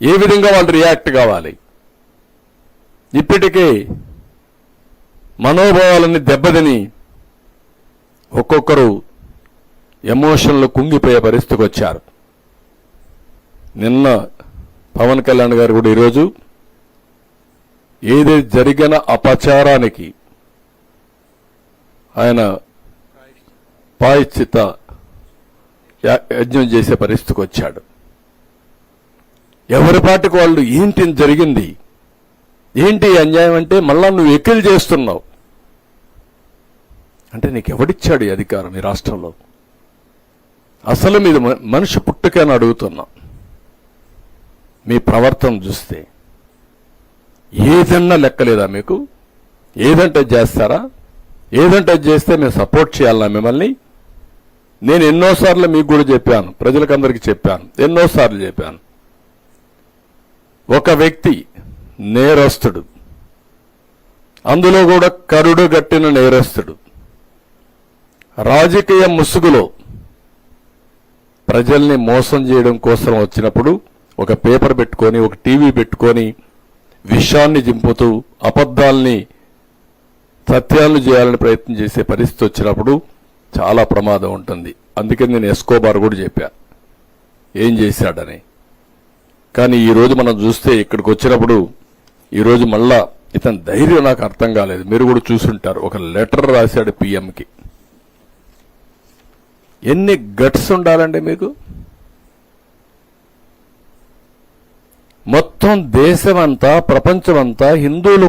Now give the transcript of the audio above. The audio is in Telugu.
ఏ విధంగా వాళ్ళు రియాక్ట్ కావాలి? ఇప్పటికే మనోభావాలన్నీ దెబ్బతిని ఒక్కొక్కరు ఎమోషన్లు కుంగిపోయే పరిస్థితికి వచ్చారు. నిన్న పవన్ కళ్యాణ్ గారు కూడా ఈరోజు ఏది జరిగిన అపచారానికి ఆయన పాయిచిత యజ్ఞం చేసే పరిస్థితికి వచ్చాడు. ఎవరి పాటికి వాళ్ళు ఏంటి జరిగింది? ఏంటి అన్యాయం అంటే మళ్ళా నువ్వు ఎక్కిలు చేస్తున్నావు? అంటే నీకు ఎవడిచ్చాడు ఈ అధికారం ఈ రాష్ట్రంలో? అసలు మీద మ- మనిషి పుట్టుకని అడుగుతున్నా. మీ ప్రవర్తన చూస్తే ఏదన్నా లెక్కలేదా మీకు? ఏదంటే చేస్తారా? ఏదంటే అది చేస్తే మేము సపోర్ట్ చేయాలన్నా మిమ్మల్ని? నేను ఎన్నోసార్లు మీకు కూడా చెప్పాను ప్రజలకందరికీ చెప్పాను ఎన్నోసార్లు చెప్పాను. ఒక వ్యక్తి నేరస్తుడు. అందులో కూడా కరుడు గట్టిన నేరస్తుడు. రాజకీయ ముసుగులో ప్రజల్ని మోసం చేయడం కోసం వచ్చినప్పుడు ఒక పేపర్ పెట్టుకొని ఒక టీవీ పెట్టుకొని విషాన్ని దింపుతూ అబద్ధాల్ని సత్యాలను చేయాలని ప్రయత్నం చేసే పరిస్థితి వచ్చినప్పుడు చాలా ప్రమాదం ఉంటుంది. అందుకని నేను ఎస్కోబార్ కూడా చెప్పా. ఏం చేశాడని? కానీ ఈ రోజు మనం చూస్తే ఇక్కడికి వచ్చినప్పుడు ఈ రోజు మళ్ళా ఇతని ధైర్యం నాకు అర్థం కాలేదు. మీరు కూడా చూసుంటారు. ఒక లెటర్ రాశాడు పిఎంకి. ఎన్ని గట్స్ ఉండాలండి మీకు? మొత్తం దేశమంతా ప్రపంచమంతా హిందువులు